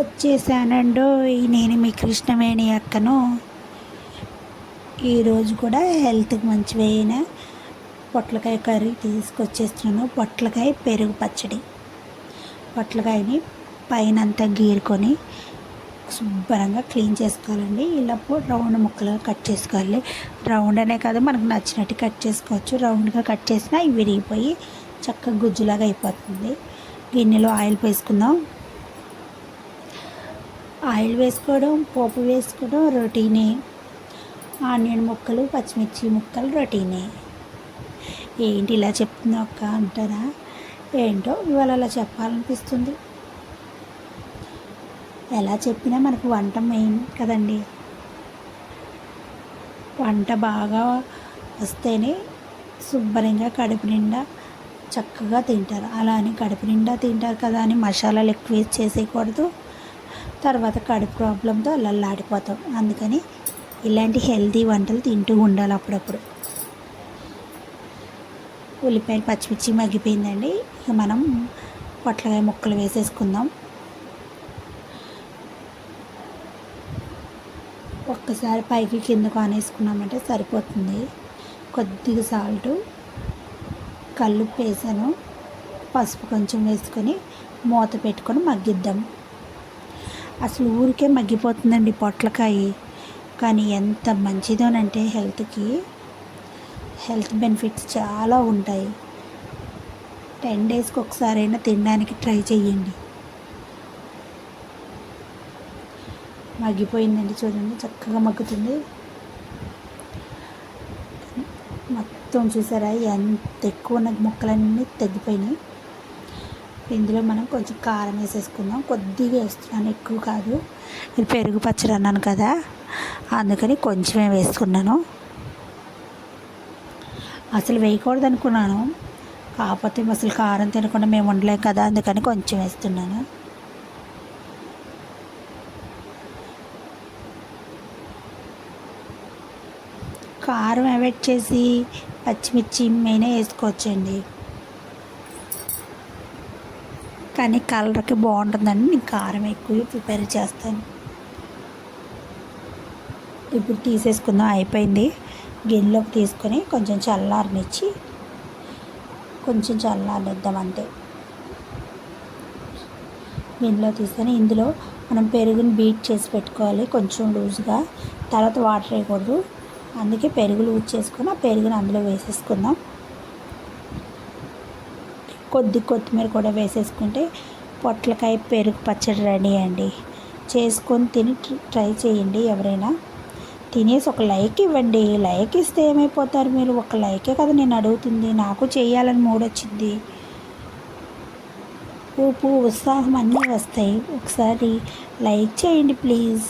వచ్చేసానండో నేను మీ కృష్ణవేణి అక్కను. ఈరోజు కూడా హెల్త్కి మంచివైన పొట్లకాయ కర్రీ తీసుకొచ్చేస్తున్నాను. పొట్లకాయ పెరుగు పచ్చడి. పొట్లకాయని పైన అంతా గీరుకొని శుభ్రంగా క్లీన్ చేసుకోవాలండి. ఇలా రౌండ్ ముక్కలుగా కట్ చేసుకోవాలి. రౌండ్ అనే కాదు మనకు నచ్చినట్టు కట్ చేసుకోవచ్చు. రౌండ్గా కట్ చేసినా ఇవి విరిగిపోయి చక్కగా గుజ్జులాగా అయిపోతుంది. గిన్నెలో ఆయిల్ వేసుకుందాం ఆయిల్ వేసుకోవడం పోపు వేసుకోవడం రొటీనే. ఆనియన్ ముక్కలు పచ్చిమిర్చి ముక్కలు రొటీనే. ఏంటి ఇలా చెప్తుంది అక్క అంటారా? ఏంటో ఇవాళ అలా చెప్పాలనిపిస్తుంది. ఎలా చెప్పినా మనకు వంట మెయిన్ కదండి. వంట బాగా వస్తేనే శుభ్రంగా కడుపు నిండా చక్కగా తింటారు. అలా అని కడుపు నిండా తింటారు కదా అని మసాలాలు ఎక్కువ చేసేయకూడదు. తర్వాత కడుపు ప్రాబ్లంతో అల్లల్లాడిపోతాం. అందుకని ఇలాంటి హెల్తీ వంటలు తింటూ ఉండాలి అప్పుడప్పుడు. ఉల్లిపాయలు పచ్చిమిర్చి మగ్గిపోయిందండి. ఇక మనం పొట్లకాయ ముక్కలు వేసేసుకుందాం. ఒక్కసారి పైకి కిందకు ఆనేసుకున్నామంటే సరిపోతుంది. కొద్దిగా సాల్ట్ కళ్ళు వేసాను. పసుపు కొంచెం వేసుకొని మూత పెట్టుకొని మగ్గిద్దాం. అసలు ఊరికే మగ్గిపోతుందండి పొట్లకాయ. కానీ ఎంత మంచిదోనంటే హెల్త్కి హెల్త్ బెనిఫిట్స్ చాలా ఉంటాయి. టెన్ డేస్కి ఒకసారైనా తినడానికి ట్రై చేయండి మగ్గిపోయిందండి చూడండి చక్కగా మగ్గుతుంది. మొత్తం చూసారా ఎంత ఎక్కువ ఉన్న ముక్కలన్నీ తగ్గిపోయినాయి ఇందులో మనం కొంచెం కారం వేసేసుకుందాం. కొద్దిగా వేస్తున్నాను ఎక్కువ కాదు. ఇది పెరుగు పచ్చడి అన్నాను కదా అందుకని కొంచెమే వేసుకున్నాను. అసలు వేయకూడదు అనుకున్నాను. కాకపోతే అసలు కారం తినకుండా మేము ఉండలేం కదా అందుకని కొంచెం వేస్తున్నాను. కారం అవాయిడ్ చేసి పచ్చిమిర్చి మెయిన్ వేసుకోవచ్చండి. కానీ కలర్కి బాగుంటుందని నేను కారం ఎక్కువ ప్రిపేర్ చేస్తాను. ఇప్పుడు తీసేసుకుందాం. అయిపోయింది. గిన్నెలోకి తీసుకొని కొంచెం చల్లారనిచ్చి కొంచెం చల్లారనిద్దాం అంతే. గిన్నెలో తీసుకొని ఇందులో మనం పెరుగుని బీట్ చేసి పెట్టుకోవాలి కొంచెం లూజ్గా. తర్వాత వాటర్ వేయకూడదు. అందుకే పెరుగు లూజ్ చేసుకొని ఆ పెరుగుని అందులో వేసేసుకుందాం. కొద్ది కొత్తిమీర కూడా వేసేసుకుంటే పొట్లకాయ పెరుగు పచ్చడి రెడీ అండి. చేసుకొని తిని ట్రై చేయండి ఎవరైనా. తినేసి ఒక లైక్ ఇవ్వండి. లైక్ ఇస్తే ఏమైపోతారు మీరు? ఒక లైకే కదా నేను అడుగుతుంది. నాకు చేయాలని మూడొచ్చింది ఊపు ఉత్సాహం అన్నీ వస్తాయి. ఒకసారి లైక్ చేయండి ప్లీజ్.